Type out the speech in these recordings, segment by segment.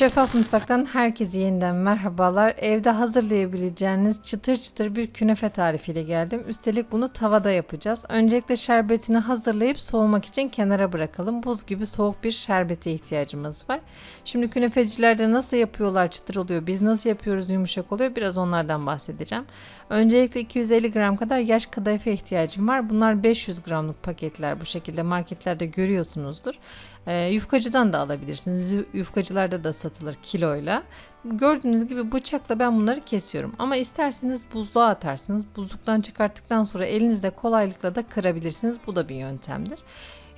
Şeffaf Mutfak'tan herkese yeniden merhabalar. Evde hazırlayabileceğiniz çıtır çıtır bir künefe tarifiyle geldim. Üstelik bunu tavada yapacağız. Öncelikle şerbetini hazırlayıp soğumak için kenara bırakalım. Buz gibi soğuk bir şerbete ihtiyacımız var. Şimdi künefecilerde nasıl yapıyorlar çıtır oluyor, biz nasıl yapıyoruz yumuşak oluyor biraz onlardan bahsedeceğim. Öncelikle 250 gram kadar yaş kadayıfa ihtiyacım var. Bunlar 500 gramlık paketler bu şekilde marketlerde görüyorsunuzdur. E, yufkacıdan da alabilirsiniz. Yu- Yufkacılarda da satılır kiloyla. Gördüğünüz gibi bıçakla ben bunları kesiyorum. Ama isterseniz buzluğa atarsınız. Buzluktan çıkarttıktan sonra elinizde kolaylıkla da kırabilirsiniz. Bu da bir yöntemdir.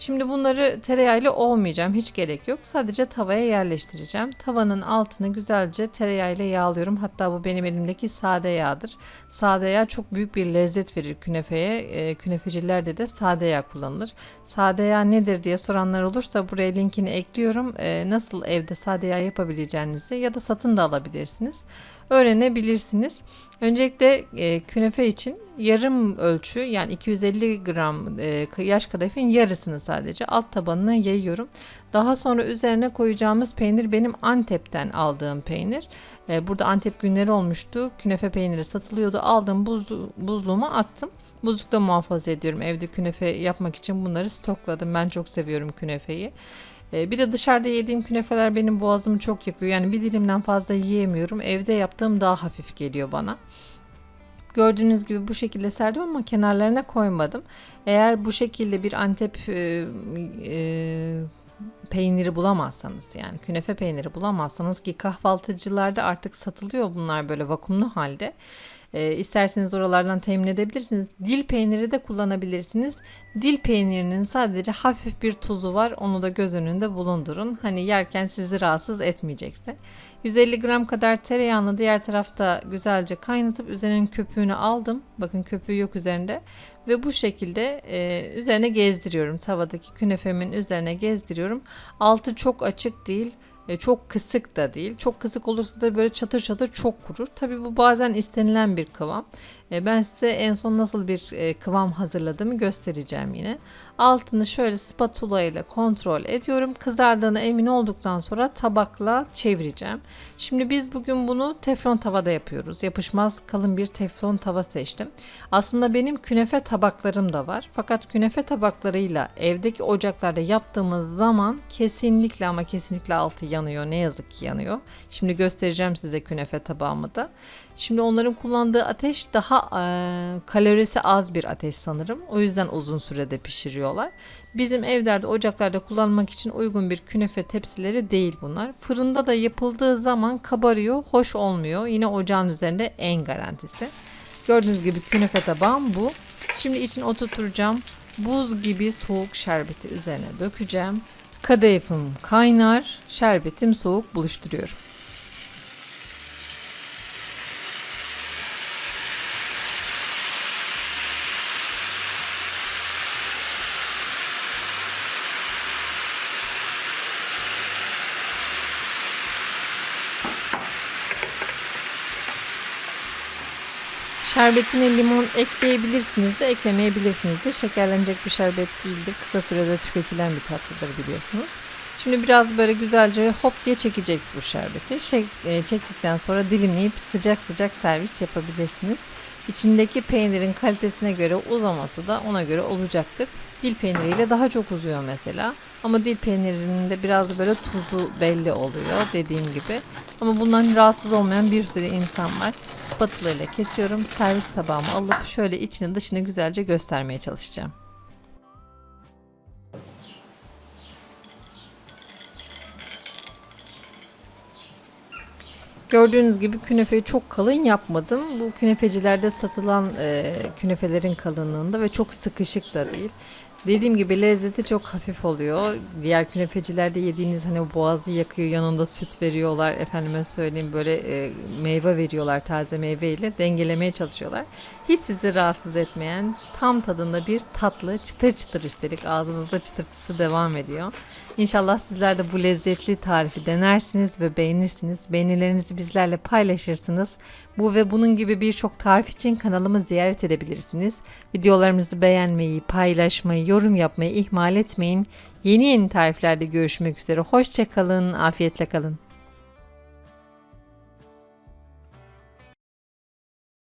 Şimdi bunları tereyağıyla ovmayacağım. Hiç gerek yok. Sadece tavaya yerleştireceğim. Tavanın altını güzelce tereyağıyla yağlıyorum. Hatta bu benim elimdeki sade yağdır. Sade yağ çok büyük bir lezzet verir künefeye. E, künefecilerde de sade yağ kullanılır. Sade yağ nedir diye soranlar olursa buraya linkini ekliyorum. E, nasıl evde sade yağ yapabileceğinizi ya da satın da alabilirsiniz. Öğrenebilirsiniz. Öncelikle e, künefe için yarım ölçü yani 250 gram e, yaş kadayıfın yarısını sadece alt tabanına yayıyorum. Daha sonra üzerine koyacağımız peynir benim Antep'ten aldığım peynir. E, burada Antep günleri olmuştu. Künefe peyniri satılıyordu. Aldım buzlu, buzluğuma attım. Buzlukta muhafaza ediyorum. Evde künefe yapmak için bunları stokladım. Ben çok seviyorum künefeyi. E, Bir de dışarıda yediğim künefeler benim boğazımı çok yakıyor. Yani bir dilimden fazla yiyemiyorum. Evde yaptığım daha hafif geliyor bana. Gördüğünüz gibi bu şekilde serdim ama kenarlarına koymadım. Eğer bu şekilde bir Antep e, e, peyniri bulamazsanız yani künefe peyniri bulamazsanız ki kahvaltıcılarda artık satılıyor bunlar böyle vakumlu halde. E, isterseniz oralardan temin edebilirsiniz. Dil peyniri de kullanabilirsiniz. Dil peynirinin sadece hafif bir tuzu var. Onu da göz önünde bulundurun. Hani yerken sizi rahatsız etmeyecekse. 150 gram kadar tereyağını diğer tarafta güzelce kaynatıp üzerinin köpüğünü aldım. Bakın köpüğü yok üzerinde. Ve bu şekilde e, üzerine gezdiriyorum. Tavadaki künefemin üzerine gezdiriyorum. Altı çok açık değil. E, çok kısık da değil. Çok kısık olursa da böyle çatır çatır çok kurur. Tabi bu bazen istenilen bir kıvam. E, ben size en son nasıl bir e, kıvam hazırladığımı göstereceğim yine. Altını şöyle spatula ile kontrol ediyorum. Kızardığına emin olduktan sonra tabakla çevireceğim. Şimdi biz bugün bunu teflon tavada yapıyoruz. Yapışmaz kalın bir teflon tava seçtim. Aslında benim künefe tabaklarım da var. Fakat künefe tabaklarıyla evdeki ocaklarda yaptığımız zaman kesinlikle ama kesinlikle altı yanıyor. Ne yazık ki yanıyor. Şimdi göstereceğim size künefe tabağımı da. Şimdi onların kullandığı ateş daha e, kalorisi az bir ateş sanırım. O yüzden uzun sürede pişiriyorlar. Bizim evlerde, ocaklarda kullanmak için uygun bir künefe tepsileri değil bunlar. Fırında da yapıldığı zaman kabarıyor, hoş olmuyor. Yine ocağın üzerinde en garantisi. Gördüğünüz gibi künefe tabağım bu. Şimdi için oturtacağım. Buz gibi soğuk şerbeti üzerine dökeceğim. Kadayıfım kaynar, şerbetim soğuk buluşturuyorum. Şerbetine limon ekleyebilirsiniz de eklemeyebilirsiniz de şekerlenecek bir şerbet değildir. Kısa sürede tüketilen bir tatlıdır biliyorsunuz. Şimdi biraz böyle güzelce hop diye çekecek bu şerbeti. Şey, e, çektikten sonra dilimleyip sıcak sıcak servis yapabilirsiniz. İçindeki peynirin kalitesine göre uzaması da ona göre olacaktır. Dil peyniriyle daha çok uzuyor mesela. Ama dil peynirinin de biraz böyle tuzu belli oluyor dediğim gibi. Ama bundan rahatsız olmayan bir sürü insan var. Spatula ile kesiyorum. Servis tabağıma alıp şöyle içini dışını güzelce göstermeye çalışacağım. Gördüğünüz gibi künefeyi çok kalın yapmadım. Bu künefecilerde satılan e, künefelerin kalınlığında ve çok sıkışık da değil. Dediğim gibi lezzeti çok hafif oluyor. Diğer künefecilerde yediğiniz hani boğazı yakıyor, yanında süt veriyorlar. Efendime söyleyeyim böyle e, meyve veriyorlar, taze meyveyle dengelemeye çalışıyorlar. Hiç sizi rahatsız etmeyen tam tadında bir tatlı, çıtır çıtır üstelik ağzınızda çıtırtısı devam ediyor. İnşallah sizler de bu lezzetli tarifi denersiniz ve beğenirsiniz. Beğenilerinizi bizlerle paylaşırsınız. Bu ve bunun gibi birçok tarif için kanalımı ziyaret edebilirsiniz. Videolarımızı beğenmeyi, paylaşmayı, yorum yapmayı ihmal etmeyin. Yeni yeni tariflerde görüşmek üzere. Hoşçakalın, afiyetle kalın.